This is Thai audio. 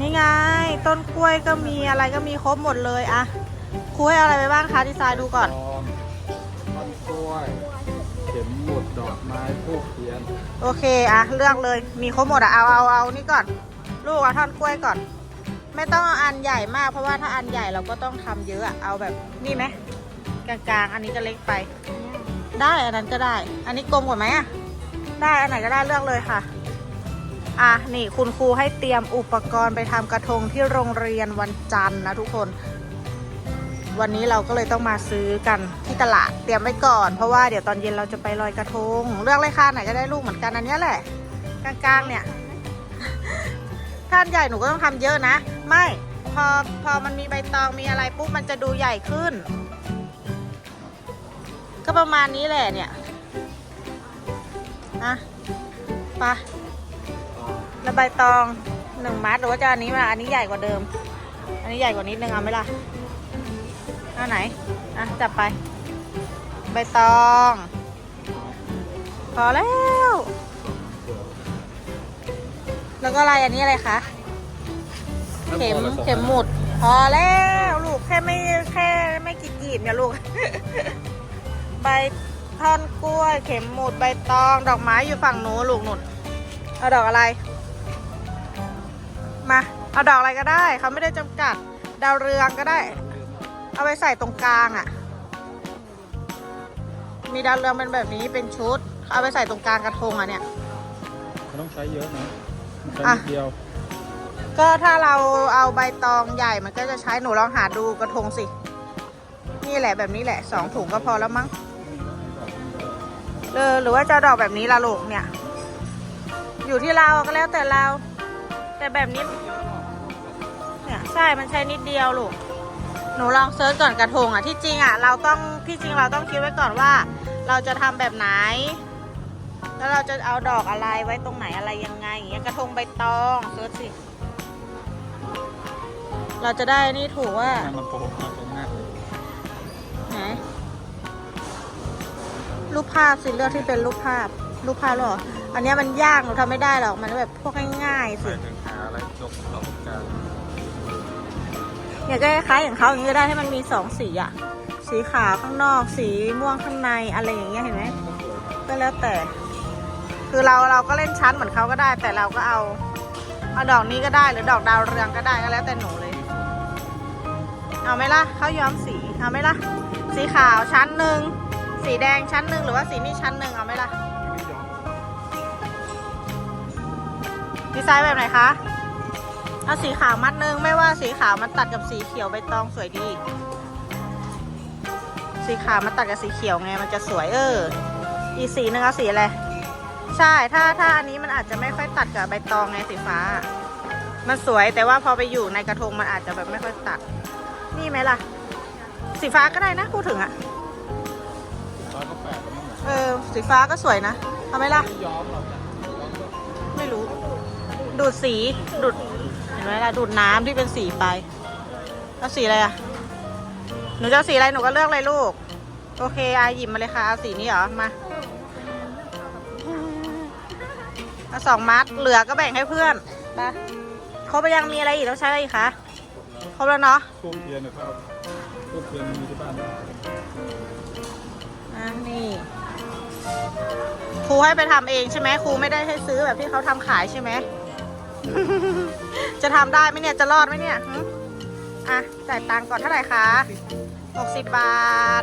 นี่ไง ต้นกล้วยก็มีอะไรก็มีครบหมดเลยอะครูให้เอาอะไรไปบ้างคะดีไซน์ดูก่อนทองต้นกล้วย เข็มหมุดดอกไม้ทูบเทียน โอเคอะเลือกเลยมีครบหมดอะเอาเอาเอานี่ก่อน ลูกเอาท่อนกล้วยก่อน ไม่ต้องเอาอันใหญ่มาก เพราะว่าถ้าอันใหญ่เราก็ต้องทำเยอะอะเอาแบบนี่ไหมกลางๆ อันนี้ก็เล็กไป ได้อันนั้นก็ได้ อันนี้กลมกว่าไหมอะได้อันไหนก็ได้เลือกเลยค่ะ อะนี่คุณครูให้เตรียมอุปกรณ์ไปทำกระทงที่โรงเรียนวันจันทร์นะทุกคน วันนี้เราก็เลยต้องมาซื้อกันที่ตลาดเตรียมไว้ก่อน เพราะว่าเดี๋ยวตอนเย็นเราจะไปลอยกระทง เลือกเลยค่ะไหนก็ได้ลูกเหมือนกันอันนี้แหละกลางๆเนี่ยท่านใหญ่หนูก็ต้องทำเยอะนะ ไม่พอพอมันมีใบตองมีอะไรปุ๊บมันจะดูใหญ่ขึ้น ก็ประมาณนี้แหละเนี่ยอะไป แล้วใบตองหนึ่งมัดหรือว่าจะอันนี้มาอันนี้ใหญ่กว่าเดิม อันนี้ใหญ่กว่านิดนึงเอาไหมล่ะเอาไหนอะจับไป ใบตอง พอแล้ว แล้วก็อะไรอันนี้อะไรคะเข็มเข็มหมุด พอแล้วลูกแค่ไม่แค่ไม่กี่กีบเนี่ยลูก ใบท่อนกล้วย เข็มหมุดใบตอง ดอกไม้อยู่ฝั่งหนูลูกหนุนเอาดอกอะไร มา เอาดอกอะไรก็ได้ เขาไม่ได้จำกัด ดาวเรืองก็ได้ เอาไปใส่ตรงกลางอะ่ะ มีดาวเรืองเป็นแบบนี้เป็นชุด เอาไปใส่ตรงกลางกระทงอะเนี่ย มันต้องใช้เยอะนะมันใช้อะนิดเดียว ก็ถ้าเราเอาใบตองใหญ่มันก็จะใช้หนูลองหาดูกระทงสิ นี่แหละแบบนี้แหละสองถุงก็พอแล้วมั้งเออหรือว่าจะเอาดอกแบบนี้ละลูกเนี่ย อยู่ที่เราก็แล้วแต่เรา แต่แบบนี้ เนี่ยใช่มันใช้นิดเดียวลูก หนูลองเซิร์ชก่อนกระทงอะที่จริงอะเราต้องที่จริงเราต้องคิดไว้ก่อนว่า เราจะทำแบบไหน แล้วเราจะเอาดอกอะไรไว้ตรงไหนอะไรยังไงอย่างเงี้ยกระทงใบตองเซิร์ชสิ เราจะได้นี่ถูกว่างานลำโพงมาตรงหน้าเลยไหนรูปภาพสิเลือกที่เป็นรูปภาพรูปภาพหรอ อันเนี้ยมันยากหนูทำไม่ได้หรอก มันแบบพวกง่ายๆไปสิถึงหา อะไรยกประสบการณ์อยากได้คล้ายๆอย่างเขาอย่างนี้ก็ได้ให้มันมีสองสีอะสีขาวข้างนอก สีม่วงข้างในอะไรอย่างเงี้ยเห็นไหมก็แล้วแต่ คือเราเราก็เล่นชั้นเหมือนเขาก็ได้ แต่เราก็เอาเอาดอกนี้ก็ได้หรือดอกดาวเรืองก็ได้ก็แล้วแต่หนูเลย เอาไหมล่ะเขาย้อมสีเอาไหมล่ะสีขาวชั้นหนึ่งสีแดงชั้นหนึ่งหรือว่าสีนี้ชั้นหนึ่งเอาไหมล่ะไม่ยอมดีไซน์แบบไหนคะ เอาสีขาวมัดหนึงไม่ว่าสีขาวมันตัดกับสีเขียวใบตองสวยดี สีขาวมันตัดกับสีเขียวไงมันจะสวยเออ อีกสีหนึ่งเอาสีอะไร ใช่ ถ้าถ้าอันนี้มันอาจจะไม่ค่อยตัดกับใบตองไงสีฟ้า มันสวยแต่ว่าพอไปอยู่ในกระทงมันอาจจะแบบไม่ค่อยตัด นี่ไหมล่ะ สีฟ้าก็ได้นะพูดถึงอะร้อยก็แปดก็ไม่เหมือนเออ สีฟ้าก็สวยนะ เอาไหมล่ะ ไม่ยอมหรอกยอมก็ไม่รู้ ดูดสี ดูดเห็น ไหมล่ะดูดน้ำที่เป็นสีไปเอาสีอะไรอะ หนูจะเอาสีอะไรหนูก็เลือกเลยลูก โอเคอาหยิบมาเลยค่ะเอาสีนี้เหรอ มาเอาสองมัดเหลือก็แบ่งให้เพื่อนไปครบไปยังมีอะไรอีกต้องใช้อะไรอีกคะครบแล้วเนาะทูบเทียนนะครับทูบเทียนมีที่บ้านไหมอะนี่ครูให้ไปทำเองใช่ไหมครูไม่ได้ให้ซื้อแบบที่เขาทำขายใช่ไหม จะทำได้ไหมเนี่ย จะรอดไหมเนี่ยหึอะ จ่ายตังค์ก่อนเท่าไหร่คะ 60 บาท